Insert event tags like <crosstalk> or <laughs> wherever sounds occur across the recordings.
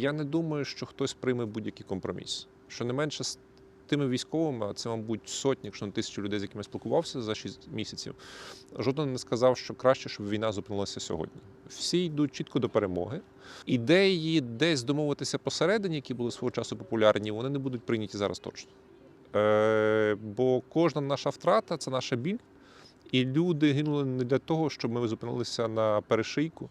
Я не думаю, що хтось прийме будь-який компроміс. Що не менше з тими військовими, а це, мабуть, сотні, якщо не тисячі людей, з якими я спілкувався за 6 місяців, жоден не сказав, що краще, щоб війна зупинилася сьогодні. Всі йдуть чітко до перемоги. Ідеї десь домовитися посередині, які були свого часу популярні, вони не будуть прийняті зараз точно. Е, бо кожна наша втрата це наша біль. І люди гинули не для того, щоб ми зупинилися на перешийку,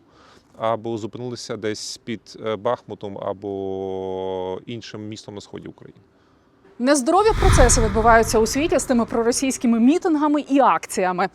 або зупинилися десь під е, Бахмутом або іншим містом на сході України. Нездорові процеси відбуваються у світі з тими проросійськими мітингами і акціями.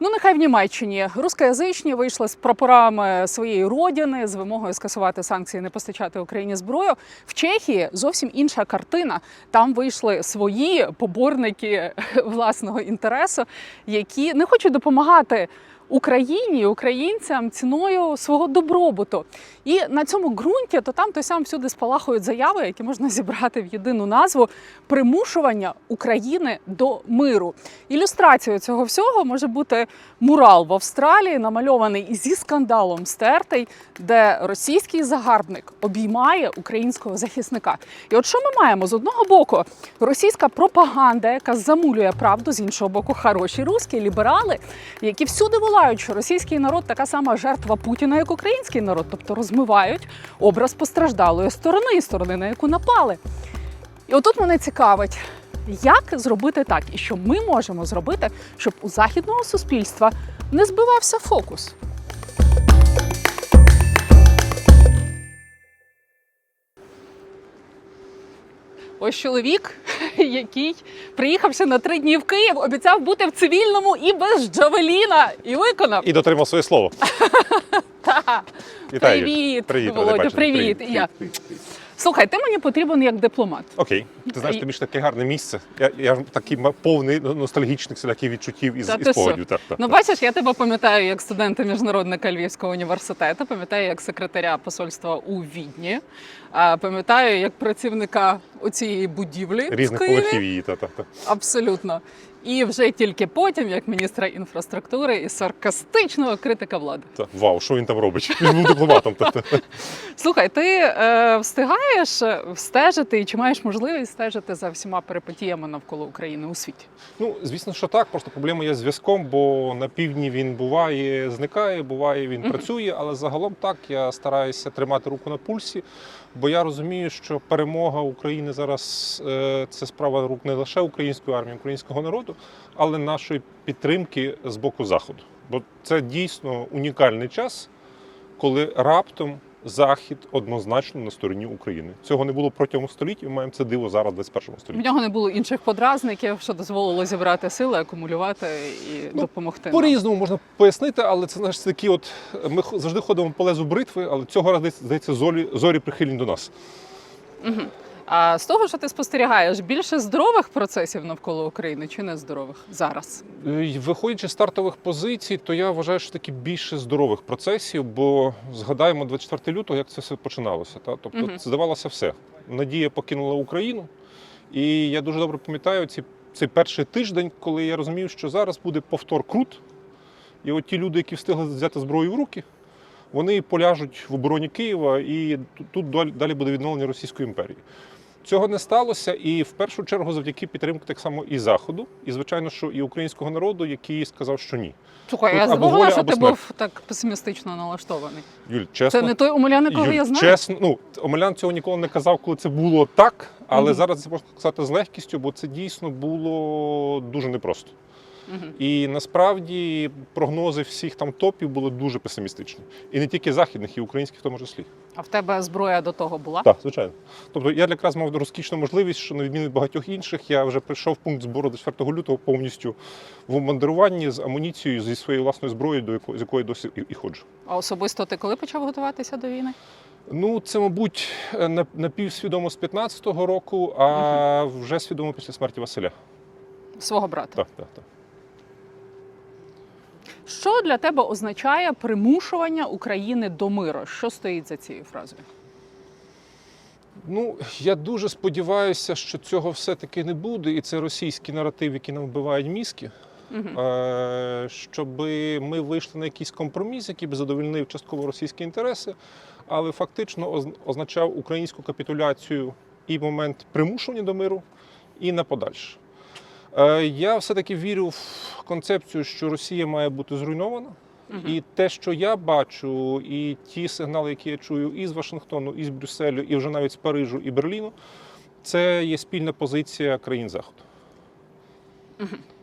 Ну, нехай в Німеччині рускоязичні вийшли з прапорами своєї родини з вимогою скасувати санкції, не постачати Україні зброю. В Чехії зовсім інша картина. Там вийшли свої поборники <laughs> власного інтересу, які не хочуть допомагати Україні, українцям ціною свого добробуту. І на цьому ґрунті то там то сям всюди спалахують заяви, які можна <laughs> зібрати в єдину назву примушування України до миру. Ілюстрацією цього всього може бути мурал в Австралії, намальований зі скандалом стертий, де російський загарбник обіймає українського захисника. І от що ми маємо з одного боку російська пропаганда, яка замулює правду, з іншого боку, хороші русські ліберали, які всюди волають, що російський народ така сама жертва Путіна, як український народ, тобто розмивають образ постраждалої сторони, сторони, на яку напали. І отут мене цікавить, як зробити так, і що ми можемо зробити, щоб у західного суспільства не збивався фокус. Ось чоловік, <laughs> який, приїхавши на три дні в Київ, обіцяв бути в цивільному і без Джавеліна, і виконав. І дотримав своє слово. <laughs> Та. Вітаю. Привіт, Привіт, бачу. привіт. І я. Слухай, ти мені потрібен як дипломат. Окей, ти знаєш, І- тобі ж таке гарне місце. Я, я такий повний ностальгічних всіляких відчуттів із, із ти погодів. Так, так, Ну, бачиш, я тебе пам'ятаю як студента міжнародника Львівського університету, пам'ятаю як секретаря посольства у Відні, пам'ятаю як працівника оцієї будівлі в Різних Києві. поверхів її. Та, та, та. Абсолютно. І вже тільки потім, як міністра інфраструктури і саркастичного критика влади. Та. Вау, що він там робить? Він був дипломатом. <laughs> Слухай, ти е, встигаєш стежити і чи маєш можливість стежити за всіма перипетіями навколо України у світі? Ну, звісно, що так. Просто проблема є з зв'язком, бо на півдні він буває, зникає, буває, він працює. Але загалом так я стараюся тримати руку на пульсі, бо я розумію, що перемога України зараз е, це справа рук не лише української армії, українського народу, але нашої підтримки з боку заходу. Бо це дійсно унікальний час, коли раптом. Захід однозначно на стороні України. Цього не було протягом століття. Ми маємо це диво зараз в 21 В столітті. нього не було інших подразників, що дозволило зібрати сили, акумулювати і Ну, допомогти. По-різному можна пояснити, але це знаєш, такі от ми завжди ходимо по лезу бритви, але цього разу здається, зорі, зорі прихильні до нас. Мгм. А з того, що ти спостерігаєш, більше здорових процесів навколо України чи нездорових зараз? Е, Виходячи з стартових позицій, то я вважаю, що таки більше здорових процесів, бо згадаємо 24 лютого, як це все починалося. Та? Тобто це здавалося все. Надія покинула Україну. І я дуже добре пам'ятаю ці, цей перший тиждень, коли я розумів, що зараз буде повтор крут. І от ті люди, які встигли взяти зброю в руки, вони поляжуть в обороні Києва, і тут- далі буде відновлення Російської імперії. Цього не сталося, і в першу чергу завдяки підтримки так само і Заходу, і звичайно, що і українського народу, який сказав, що ні. Слухай, Тут я забула, що ти смерть. був так песимістично налаштований. Юль, чесно, Це не той Омелян, якого Юль, я знаю. чесно, ну Омелян цього ніколи не казав, коли це було так, але Мгм. зараз це можна сказати з легкістю, бо це дійсно було дуже непросто. І насправді прогнози всіх там топів були дуже песимістичні. І не тільки західних, і українських в тому числі. А в тебе зброя до того була? Так, звичайно. Тобто я якраз мав розкішну можливість, що на відміну від багатьох інших, я вже прийшов в пункт збору до 4 лютого повністю в обмундируванні з амуніцією зі своєю власною зброєю, до якої з якої досі і, і ходжу. А особисто ти коли почав готуватися до війни? Ну, це, мабуть, на- напівсвідомо з 15-го року, а вже свідомо після смерті Василя. Свого брата. Так, так, так. Що для тебе означає примушування України до миру? Що стоїть за цією фразою? Ну, я дуже сподіваюся, що цього все-таки не буде, і це російський наратив, який нам вбивають мізки. Мгм. Е, щоб ми вийшли на якийсь компроміс, який б задовольнив частково російські інтереси, але фактично означав українську капітуляцію і момент примушування до миру, і на подальше. Е, Я все-таки вірю в концепцію, що Росія має бути зруйнована. І те, що я бачу, і ті сигнали, які я чую і з Вашингтону, і з Брюсселю, і вже навіть з Парижу і Берліну, це є спільна позиція країн Заходу.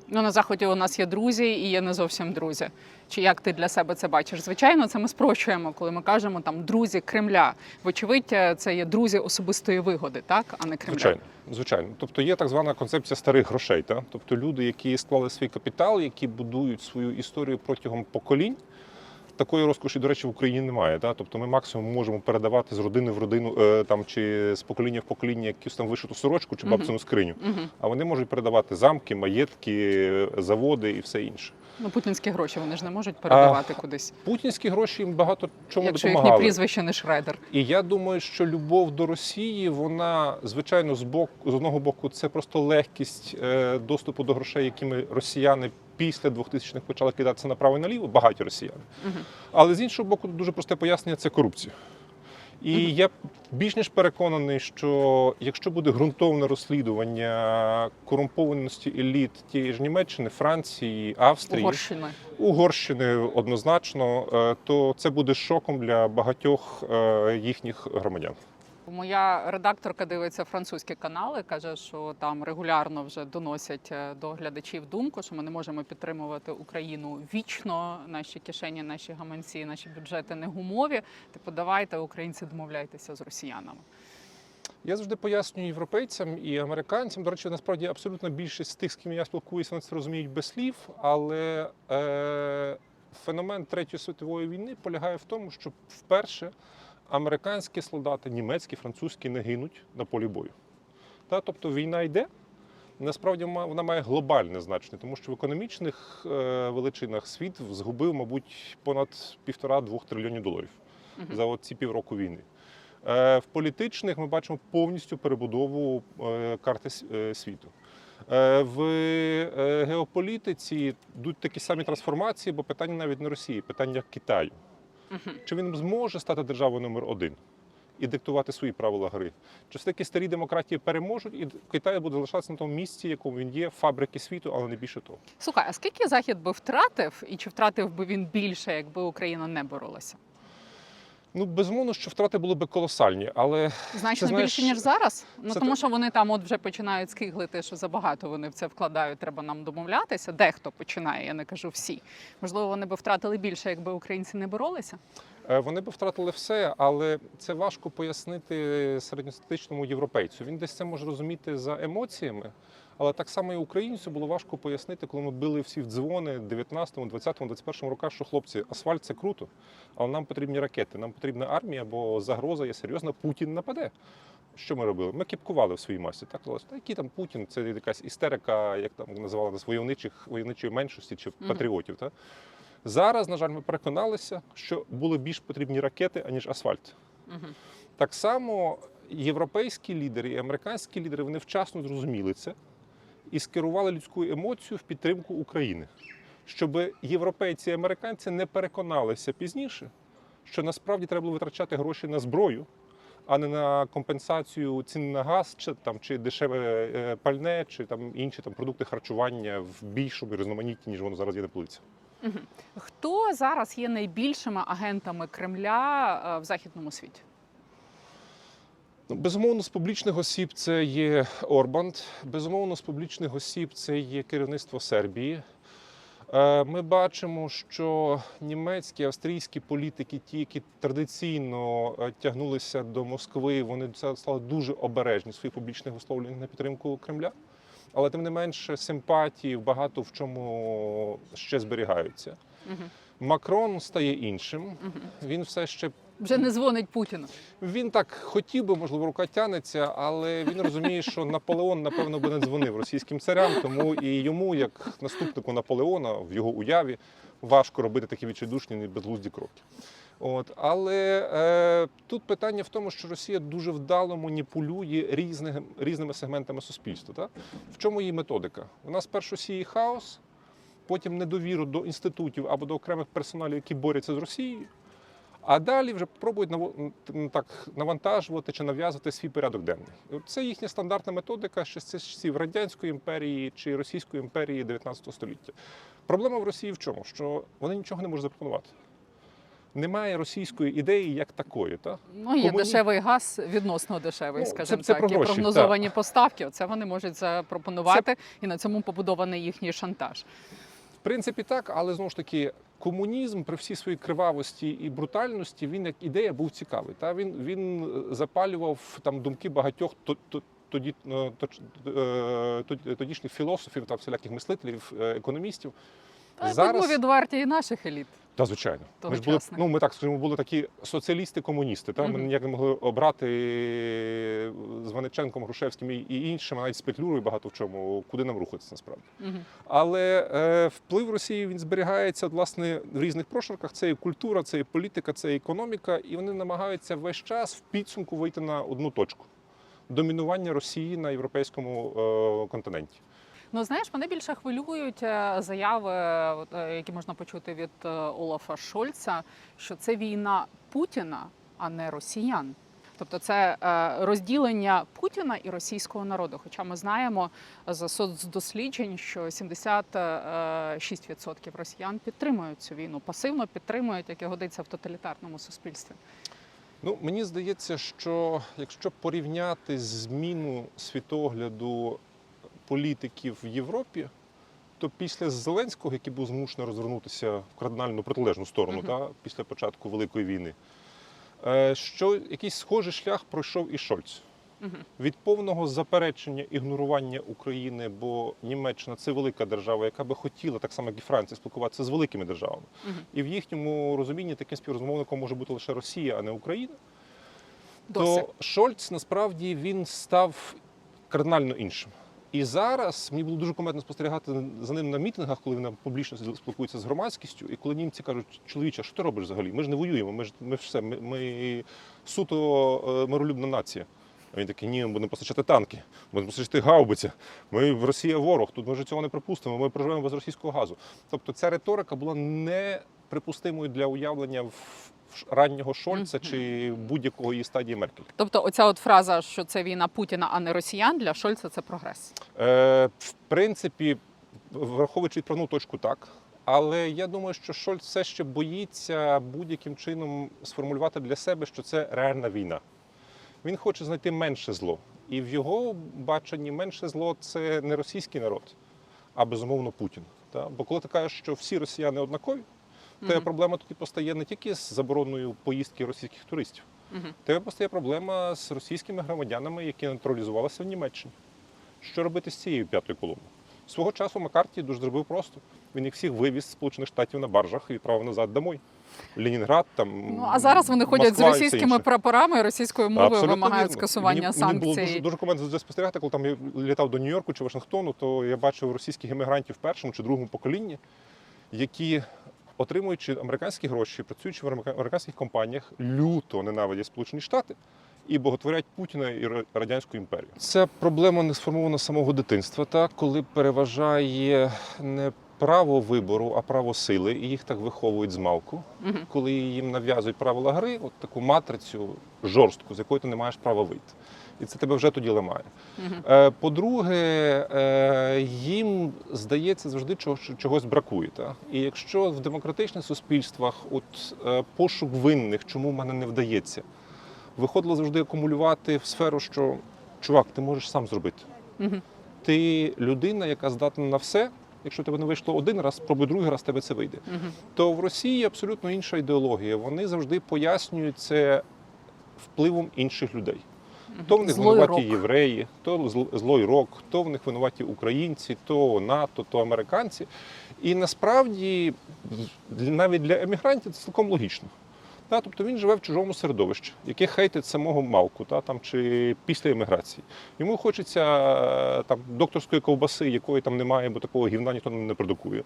Ну, на заході у нас є друзі і є не зовсім друзі. Чи як ти для себе це бачиш? Звичайно, це ми спрощуємо, коли ми кажемо там друзі Кремля. Вочевидь, це є друзі особистої вигоди, так а не Кремля. Звичайно, звичайно. Тобто є так звана концепція старих грошей. Та? Тобто люди, які склали свій капітал, які будують свою історію протягом поколінь. Такої розкоші, до речі, в Україні немає. Та? Тобто ми максимум можемо передавати з родини в родину е, там, чи з покоління в покоління якусь там вишиту сорочку чи бабцину скриню. Угу. А вони можуть передавати замки, маєтки, заводи і все інше. Ну, путінські гроші вони ж не можуть передавати кудись, Путінські гроші їм багато чому якщо їхнє прізвище не Шредер. І я думаю, що любов до Росії, вона звичайно з боку з одного боку, це просто легкість е, доступу до грошей, якими росіяни після 2000-х почали кидатися направо і наліво, багаті росіяни. Мгм. Але з іншого боку, дуже просте пояснення це корупція. І я більш ніж переконаний, що якщо буде ґрунтовне розслідування корумпованості еліт тієї ж Німеччини, Франції, Австрії, Угорщини. Угорщини однозначно, е, то це буде шоком для багатьох е, їхніх громадян. Моя редакторка дивиться французькі канали, каже, що там регулярно вже доносять е, до глядачів думку, що ми не можемо підтримувати Україну вічно. Наші кишені, наші гаманці, наші бюджети не гумові. Типу, давайте українці домовляйтеся з росіянами. Я завжди пояснюю європейцям і американцям. До речі, насправді абсолютно більшість з тих, з ким я спілкуюся, вони це розуміють без слів. Але е, феномен Третьої світової війни полягає в тому, що вперше американські солдати, німецькі, французькі не гинуть на полі бою. Та, тобто війна йде. Насправді вона має глобальне значення, тому що в економічних е, величинах світ згубив, мабуть, понад півтора-двох трильйонів доларів Мгм. за ці півроку війни. Е, В політичних ми бачимо повністю перебудову е, карти світу. В геополітиці йдуть такі самі трансформації, бо питання навіть не Росії, питання Китаю. Чи він зможе стати державою номер один і диктувати свої правила гри? Чи все-таки старі демократії переможуть, і Китай буде залишатися на тому місці, якому він є, фабрики світу, але не більше того. Слухай, а скільки захід би втратив, і чи втратив би він більше, якби Україна не боролася? Ну, безумовно, що втрати були би колосальні, але Значно знаєш, більше ніж зараз. Ну тому так. що вони там от вже починають скиглити, що забагато вони в це вкладають. Треба нам домовлятися. Дехто починає, я не кажу всі. Можливо, вони би втратили більше, якби українці не боролися. Е, Вони б втратили все, але це важко пояснити середньостатичному європейцю. Він десь це може розуміти за емоціями, але так само і українцю було важко пояснити, коли ми били всі в дзвони 19, 20, 21 роках, що хлопці, асфальт це круто, але нам потрібні ракети, нам потрібна армія, бо загроза є серйозна, Путін нападе. Що ми робили? Ми кіпкували в своїй масі. Так та який там Путін, це якась істерика, як там називали нас войовничих войовничої меншості чи патріотів. Та? Зараз, на жаль, ми переконалися, що були більш потрібні ракети, аніж асфальт. Угу. Так само європейські лідери і американські лідери вони вчасно зрозуміли це і скерували людську емоцію в підтримку України, щоб європейці і американці не переконалися пізніше, що насправді треба було витрачати гроші на зброю, а не на компенсацію цін на газ, чи там чи дешеве е, пальне, чи там інші там продукти харчування в більшому різноманітті, ніж воно зараз є на полиці. Хто зараз є найбільшими агентами Кремля е, в західному світі? Ну, Безумовно, з публічних осіб це є Орбан. Безумовно, з публічних осіб це є керівництво Сербії. Е, Ми бачимо, що німецькі, австрійські політики, ті, які традиційно е, тягнулися до Москви, вони стали дуже обережні в своїх публічних висловлюваннях на підтримку Кремля. Але тим не менше симпатії багато в чому ще зберігаються. Угу. Макрон стає іншим. Угу. Він все ще Вже не дзвонить Путіну. він так хотів би, можливо, рука тянеться, але він розуміє, що Наполеон, напевно, би не дзвонив російським царям, тому і йому, як наступнику Наполеона, в його уяві, важко робити такі відчайдушні і безглузді кроки. От, але е, тут питання в тому, що Росія дуже вдало маніпулює різних, різними сегментами суспільства. Так? В чому її методика? Вона спершу сіє хаос, потім недовіру до інститутів або до окремих персоналів, які борються з Росією. А далі вже пробують так навантажувати чи нав'язувати свій порядок денний. Це їхня стандартна методика ще з часів Радянської імперії чи Російської імперії 19 століття. Проблема в Росії в чому? Що вони нічого не можуть запропонувати. Немає російської ідеї як такої. Та? Ну, є Комуні- дешевий газ, відносно дешевий, Ну, скажімо це- це так, про і гроші, прогнозовані поставки. Оце вони можуть запропонувати, і на цьому побудований їхній шантаж. В принципі, так, але знову ж таки, комунізм при всій своїй кривавості і брутальності він як ідея був цікавий. Та він, він е, запалював там думки багатьох то- то- тоді е, е, тоді- тодішніх філософів там всіляких мислителів, економістів. Та Зараз- відверті і наших еліт. Та звичайно, ми ж були, ну ми так скажімо, були такі соціалісти-комуністи. Та ми ніяк не могли обрати з Ваниченком, Грушевським і- іншими, навіть з Петлюрою багато в чому, куди нам рухатися насправді. Але е, вплив Росії він зберігається власне в різних прошарках. Це і культура, це і політика, це і економіка, і вони намагаються весь час в підсумку вийти на одну точку домінування Росії на європейському е, континенті. Ну знаєш, мене більше хвилюють е, заяви, е, які можна почути від е, Олафа Шольца, що це війна Путіна, а не росіян. Тобто це розділення Путіна і російського народу. Хоча ми знаємо з соцдосліджень, що 76% росіян підтримують цю війну, пасивно підтримують, як і годиться в тоталітарному суспільстві. Ну мені здається, що якщо порівняти зміну світогляду політиків в Європі, то після Зеленського, який був змушений розвернутися в кардинально протилежну сторону, Мгм. та, після початку Великої війни, е, що якийсь схожий шлях пройшов і Шольц. Мгм. Від повного заперечення ігнорування України, бо Німеччина це велика держава, яка би хотіла, так само як і Франція, спілкуватися з великими державами. Мгм. І в їхньому розумінні таким співрозмовником може бути лише Росія, а не Україна. Досить. То Шольц насправді він став кардинально іншим. І зараз мені було дуже кометно спостерігати за ним на мітингах, коли він публічно спілкується з громадськістю, і коли німці кажуть, чоловіче, що ти робиш взагалі? Ми ж не воюємо, ми ж ми все, ми, ми суто е, миролюбна нація. А він такий, ні, ми будемо постачати танки, будемо постачати гаубиці. Ми в Росія ворог, тут ми вже цього не припустимо, ми проживемо без російського газу. Тобто ця риторика була неприпустимою для уявлення в в раннього Шольца чи будь-якого її стадії Меркель. Тобто, оця от фраза, що це війна Путіна, а не росіян, для Шольца це прогрес. Е, в принципі, враховуючи відправну точку, так. Але я думаю, що Шольц все ще боїться будь-яким чином сформулювати для себе, що це реальна війна. Він хоче знайти менше зло. І в його баченні менше зло це не російський народ, а безумовно Путін. Бо коли ти кажеш, що всі росіяни однакові, то Мгм. проблема тоді постає не тільки з забороною поїздки російських туристів. Мгм. Тебе постає проблема з російськими громадянами, які натуралізувалися в Німеччині. Що робити з цією п'ятою колоною? Свого часу Маккарті дуже зробив просто. Він їх всіх вивіз з Сполучених Штатів на баржах і відправив назад домой. Ленінград, там Ну а зараз вони ходять Москва і з російськими прапорами російською мовою Абсолютно вимагають вірно. скасування мені, санкцій. Мені було дуже, дуже коментно спостерігати, коли там я літав до Нью-Йорку чи Вашингтону, то я бачив російських емігрантів в першому чи другому поколінні, які, отримуючи американські гроші, працюючи в американських компаніях, люто ненавидять Сполучені Штати. І боготворять Путіна і радянську імперію. Ця проблема не сформована з самого дитинства, так коли переважає не право вибору, а право сили, і їх так виховують з малку Мгм. коли їм нав'язують правила гри, от таку матрицю жорстку, з якої ти не маєш права вийти. І це тебе вже тоді ламає. Е, По-друге, е, їм здається завжди чого- чогось бракує. Та? І якщо в демократичних суспільствах от, е, пошук винних, чому в мене не вдається, виходило завжди акумулювати в сферу, що чувак, ти можеш сам зробити. Ти людина, яка здатна на все. Якщо тебе не вийшло один раз, спробуй другий раз, тебе це вийде Мгм. то в Росії абсолютно інша ідеологія. Вони завжди пояснюють це впливом інших людей. То в них Злой винуваті рок. євреї, то злой рок, то в них винуваті українці, то НАТО, то американці. І насправді навіть для емігрантів це цілком логічно. Та, тобто він живе в чужому середовищі, яке хейтить самого малку, та, там, чи після еміграції. Йому хочеться е, там, докторської ковбаси, якої там немає, бо такого гівна ніхто не продукує.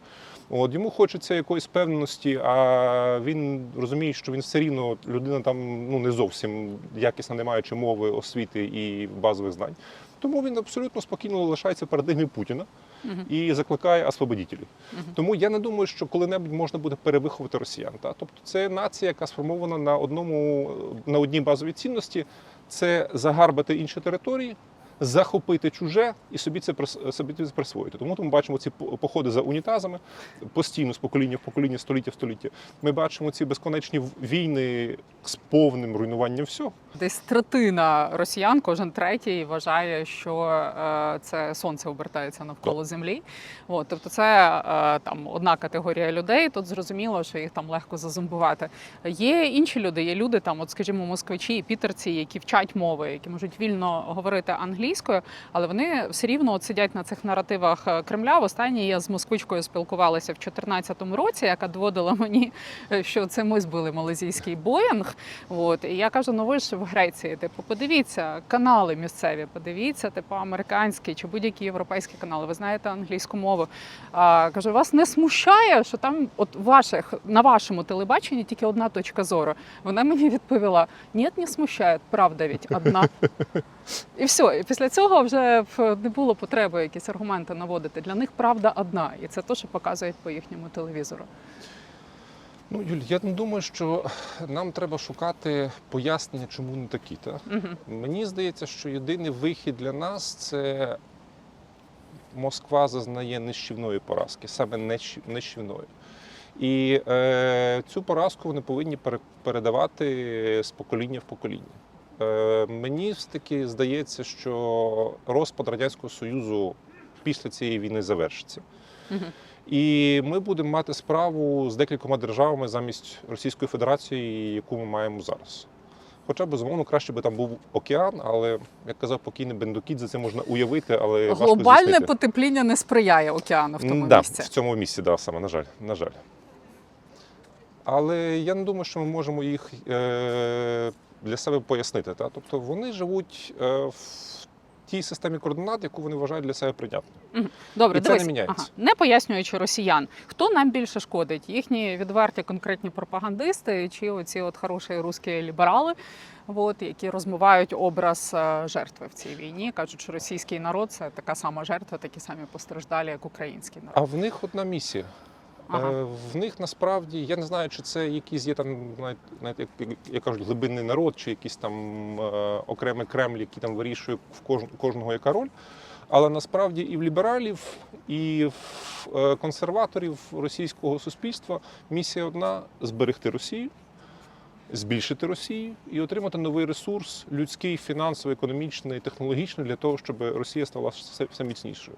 От, йому хочеться якоїсь певності, а він розуміє, що він все рівно людина там ну, не зовсім якісна, не маючи мови, освіти і базових знань. Тому він абсолютно спокійно лишається в парадигмі Путіна. І закликає освободітелів. Тому я не думаю, що коли-небудь можна буде перевиховати росіян. Та? Тобто це нація, яка сформована на одному на одній базовій цінності це загарбати інші території. Захопити чуже і собі це собі це присвоїти. Тому ми бачимо ці походи за унітазами постійно з покоління в покоління, століття в століття. Ми бачимо ці безконечні війни з повним руйнуванням всього. Десь третина росіян, кожен третій вважає, що е, це сонце обертається навколо землі. От, тобто, це е, там одна категорія людей. Тут зрозуміло, що їх там легко зазомбувати. Є інші люди, є люди, там, от, скажімо, москвичі і пітерці, які вчать мови, які можуть вільно говорити англійською, але вони все рівно сидять на цих наративах е, Кремля. Востаннє я з москвичкою спілкувалася в 2014 році, яка доводила мені, е, що це ми збили малазійський Боїнг. От і я кажу: ну ви ж в Греції, типу, подивіться канали місцеві, подивіться, типу, американські чи будь-які європейські канали. Ви знаєте англійську мову. А кажу, вас не смущає, що там, от ваших на вашому телебаченні тільки одна точка зору. Вона мені відповіла: ні, не смущає, правда ведь одна. І все. І після цього вже не було потреби якісь аргументи наводити. Для них правда одна, і це те, що показують по їхньому телевізору. Ну, Юль, я не думаю, що нам треба шукати пояснення, чому не такі. Та? Угу. Мені здається, що єдиний вихід для нас це Москва зазнає нищівної поразки, саме нищ- нищівної. І е, цю поразку вони повинні передавати з покоління в покоління. Е, мені все-таки здається, що розпад Радянського Союзу після цієї війни завершиться. Угу. І ми будемо мати справу з декількома державами замість Російської Федерації, яку ми маємо зараз. Хоча, безумовно, краще би там був океан, але як казав покійний Бендукідзе, це можна уявити, але Глобальне здійснити. потепління не сприяє океану в тому да, місці. в цьому місці, да, саме, на жаль. На жаль. Але я не думаю, що ми можемо їх е, для себе пояснити. Та? Тобто вони живуть е, в тій системі координат, яку вони вважають для себе прийнятною. Добре, І це дивись, не міняється. Ага. не пояснюючи росіян, хто нам більше шкодить? Їхні відверті конкретні пропагандисти чи оці от хороші русські ліберали, от, які розмивають образ е, жертви в цій війні, кажуть, що російський народ це така сама жертва, такі самі постраждалі, як український народ. А в них одна місія. Ага. Е, В них насправді я не знаю, чи це якийсь є там, навіть, як, як кажуть, глибинний народ, чи якийсь там е, окремий Кремль, який там вирішує в кож, кожного яка роль. Але насправді і в лібералів, і в е, консерваторів російського суспільства місія одна зберегти Росію, збільшити Росію і отримати новий ресурс людський, фінансовий, економічний, технологічний для того, щоб Росія стала все, все міцнішою.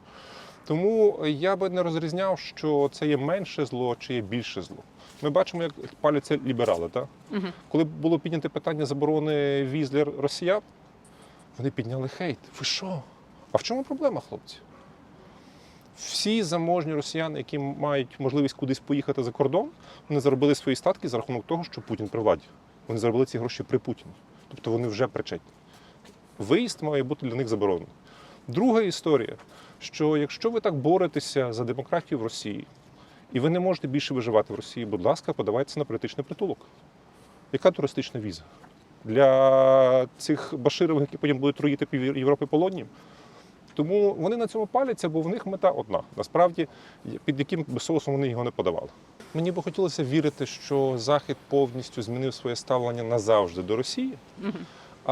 Тому я би не розрізняв, що це є менше зло чи є більше зло. Ми бачимо, як паляться ліберали. Так? Угу. Коли було підняте питання заборони віз для росіян, вони підняли хейт. Ви що? А в чому проблема, хлопці? Всі заможні росіяни, які мають можливість кудись поїхати за кордон, вони заробили свої статки за рахунок того, що Путін при владі. Вони заробили ці гроші при Путіні. Тобто вони вже причетні. Виїзд має бути для них заборонений. Друга історія, що якщо ви так боретеся за демократію в Росії, і ви не можете більше виживати в Росії, будь ласка, подавайтеся на політичний притулок. Яка туристична віза? Для цих баширових, які потім будуть труїти пів Європи полонням? Тому вони на цьому паляться, бо в них мета одна. Насправді, під яким би соусом вони його не подавали. Мені би хотілося вірити, що Захід повністю змінив своє ставлення назавжди до Росії.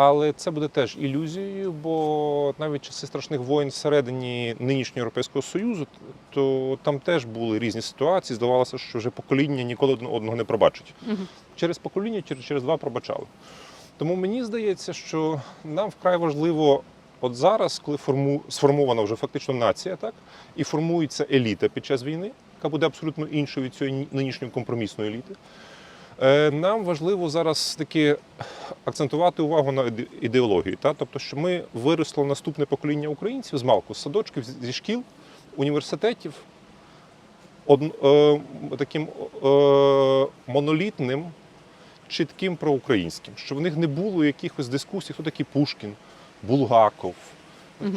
Але це буде теж ілюзією, бо навіть часи страшних воєн всередині нинішнього Європейського Союзу, то там теж були різні ситуації. Здавалося, що вже покоління ніколи одного не пробачить. Угу. Через покоління, через, через два пробачали. Тому мені здається, що нам вкрай важливо, от зараз, коли форму, сформована вже фактично нація, так, і формується еліта під час війни, яка буде абсолютно іншою від цієї нинішньої компромісної еліти. Е, Нам важливо зараз таки акцентувати увагу на іде- ідеології. Та? Тобто, що ми виросло наступне покоління українців з малку, з садочків, зі шкіл, університетів, од, е, таким е, монолітним, чітким проукраїнським, що в них не було якихось дискусій, хто такий Пушкін, Булгаков,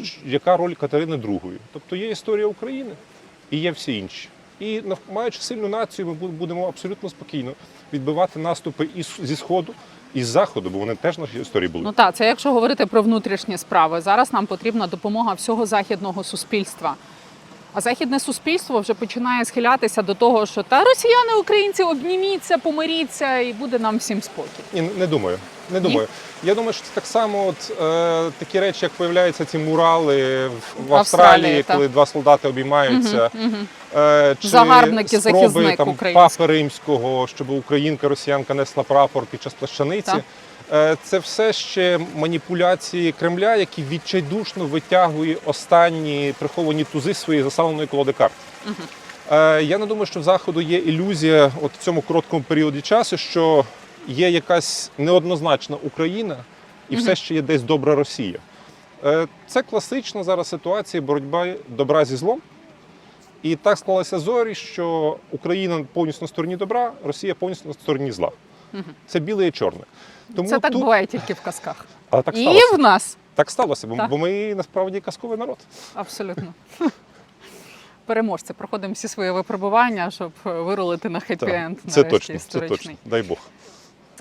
ч- яка роль Катерини II. Тобто є історія України і є всі інші. І маючи сильну націю, ми будемо абсолютно спокійно відбивати наступи і зі сходу, і з заходу, бо вони теж в нашій історії були. Ну так, це якщо говорити про внутрішні справи. Зараз нам потрібна допомога всього західного суспільства. А західне суспільство вже починає схилятися до того, що та росіяни, українці, обніміться, помиріться, і буде нам всім спокій. Ні, не думаю. Не думаю. Я думаю, що це так само, от е, такі речі, як появляються ці мурали в, в Австралії, Австралії, коли два солдати обіймаються. Мгм, мгм. Е, чи Загарбники, спроби захисник там папи римського, щоб українка, росіянка несла прапор під час плащаниці. Так. Е, Це все ще маніпуляції Кремля, які відчайдушно витягує останні приховані тузи своєї засаленої колоди карт. Е, Я не думаю, що в заходу є ілюзія от в цьому короткому періоді часу, що є якась неоднозначна Україна і все ще є десь добра Росія. Це класична зараз ситуація боротьба добра зі злом. І так склалися зорі, що Україна повністю на стороні добра, Росія повністю на стороні зла. Це біле і чорне. Тому Це так тут... буває тільки в казках. Але так і сталося. в нас Так сталося, бо, Так. бо ми насправді казковий народ. абсолютно. <laughs> Переможці проходимо всі свої випробування, щоб вирулити на хеппі-енд. Це точно, це точно. Дай Бог.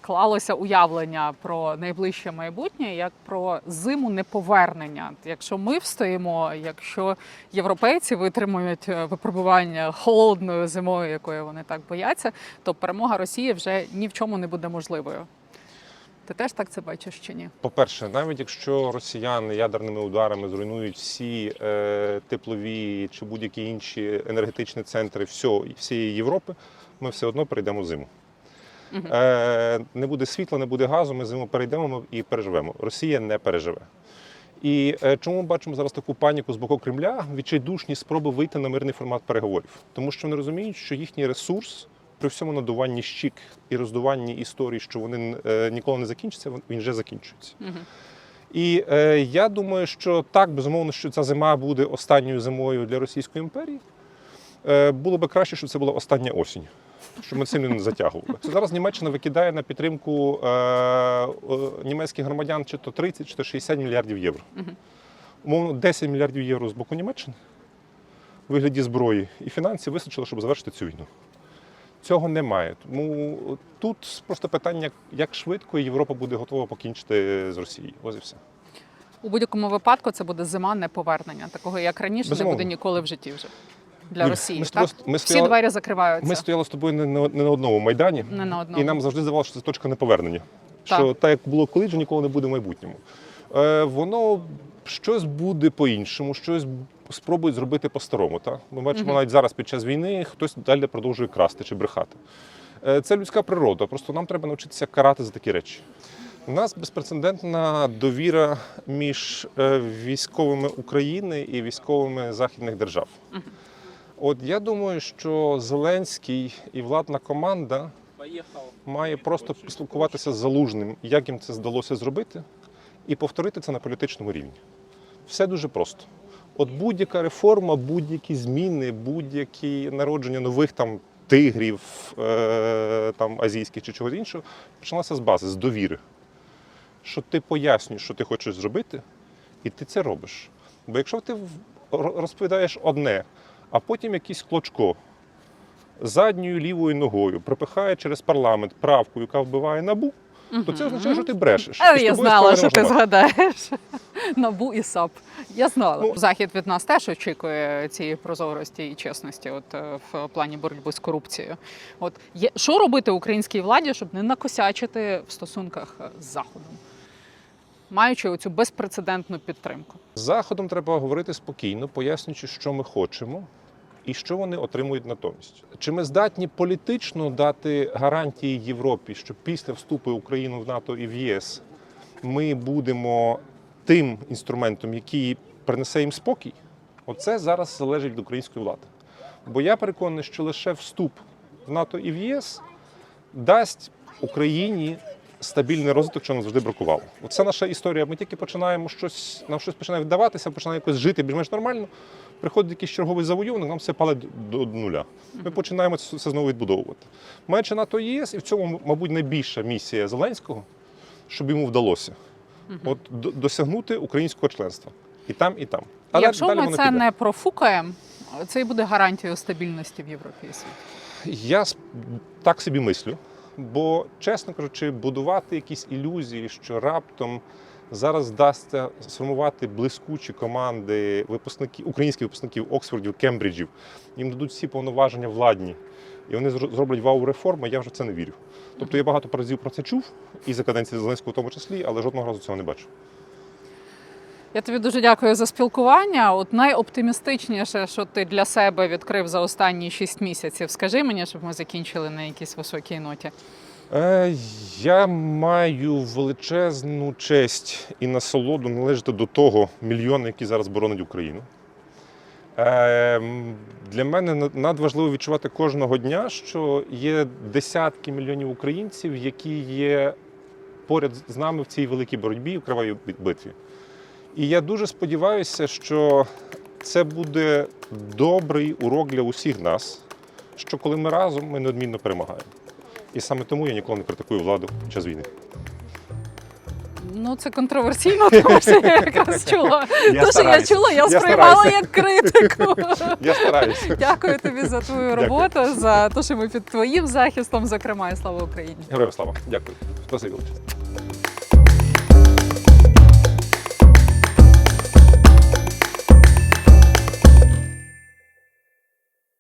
Склалося уявлення про найближче майбутнє як про зиму неповернення. Якщо ми встоїмо, якщо європейці витримують е, випробування холодною зимою, якої вони так бояться, то перемога Росії вже ні в чому не буде можливою. Ти теж так це бачиш чи ні? По-перше, навіть якщо росіяни ядерними ударами зруйнують всі е, теплові чи будь-які інші енергетичні центри всього, всієї Європи, ми все одно перейдемо зиму. Мгм. Е, не буде світла, не буде газу, ми зиму перейдемо і переживемо. Росія не переживе. І е, чому ми бачимо зараз таку паніку з боку Кремля? Відчайдушні спроби вийти на мирний формат переговорів, тому що вони розуміють, що їхній ресурс при всьому надуванні щік і роздуванні історій, що вони е, ніколи не закінчаться, він- вже закінчується. Мгм. І е, я думаю, що так, безумовно, що ця зима буде останньою зимою для Російської імперії. Е, було би краще, щоб це була остання осінь, щоб ми сильно не затягували. Зараз Німеччина викидає на підтримку е, е, німецьких громадян чи то 30, чи то 60 мільярдів євро. Умовно, 10 мільярдів євро з боку Німеччини у вигляді зброї і фінансів вистачило, щоб завершити цю війну. Цього немає. Тому тут просто питання, як швидко Європа буде готова покінчити з Росією. Ось і все. У будь-якому випадку це буде зима неповернення. Такого як раніше Безумовно. не буде ніколи в житті вже для Ні, Росії. ми так? стояли- ми Всі стояли- двері закриваються. Ми стояли з тобою не на, не на одному майдані, Не на одному. і нам завжди здавалося, що це точка неповернення. Так. Що так, як було колись, вже ніколи не буде в майбутньому. Е, воно щось буде по-іншому, щось спробують зробити по-старому. Та? Ми бачимо Мгм. навіть зараз під час війни хтось далі продовжує красти чи брехати. Е, це людська природа, просто нам треба навчитися карати за такі речі. У нас безпрецедентна довіра між е, військовими України і військовими західних держав. От я думаю, що Зеленський і владна команда має просто поспілкуватися з залужним, як їм це вдалося зробити, і повторити це на політичному рівні. Все дуже просто. От будь-яка реформа, будь-які зміни, будь-які народження нових там тигрів, е- там азійських чи чогось іншого, почалося з бази, з довіри. Що ти пояснюєш, що ти хочеш зробити, і ти це робиш. Бо якщо ти розповідаєш одне, а потім якийсь клочко задньою лівою ногою пропихає через парламент правку, яка вбиває набу, то це означає, що ти брешеш. Але я знала, що ти згадаєш. Набу і САП. Я знала. Ну, Захід від нас теж очікує цієї прозорості і чесності, от е, в плані боротьби з корупцією. От є що робити українській владі, щоб не накосячити в стосунках е, з Заходом, маючи оцю безпрецедентну підтримку. З Заходом треба говорити спокійно, пояснюючи, що ми хочемо і що вони отримують натомість. Чи ми здатні політично дати гарантії Європі, що після вступу України в НАТО і в ЄС ми будемо тим інструментом, який принесе їм спокій? Оце зараз залежить від української влади. Бо я переконаний, що лише вступ в НАТО і в ЄС дасть Україні стабільний розвиток, що нам завжди бракувало. Оце наша історія. Ми тільки починаємо щось, нам щось починає вдаватися, починає якось жити більш-менш нормально. Приходить якийсь черговий завойовник, нам все палить до нуля. Ми починаємо це все знову відбудовувати. Маючи НАТО і ЄС, і в цьому, мабуть, найбільша місія Зеленського, щоб йому вдалося от, до- досягнути українського членства. І там, і там. Але Якщо далі ми це піде. не профукаємо, це і буде гарантією стабільності в Європі і світі. Я так собі мислю, бо, чесно кажучи, будувати якісь ілюзії, що раптом зараз вдасться сформувати блискучі команди випускників, українських випускників Оксфордів, Кембриджів. Їм дадуть всі повноваження владні. І вони зроблять вау-реформи, я вже в це не вірю. Тобто я багато разів про це чув, і за каденції Зеленського в тому числі, але жодного разу цього не бачив. Я тобі дуже дякую за спілкування. От найоптимістичніше, що ти для себе відкрив за останні шість місяців. Скажи мені, щоб ми закінчили на якійсь високій ноті. Е, я маю величезну честь і насолоду належати до того мільйона, який зараз боронить Україну. Е, для мене надважливо відчувати кожного дня, що є десятки мільйонів українців, які є поряд з нами в цій великій боротьбі в кривавій бит- битві. І я дуже сподіваюся, що це буде добрий урок для усіх нас, що коли ми разом, ми неодмінно перемагаємо. І саме тому я ніколи не критикую владу під час війни. Ну, це контроверсійно, тому що я <laughs> якраз чула. Я Те, що я стараюсь. чула, я Я сприймала стараюся. як критику. <laughs> Я стараюся. Дякую тобі за твою Дякую. роботу, за те, що ми під твоїм захистом, зокрема, і слава Україні. Героям слава. Дякую. Спасибі величезне.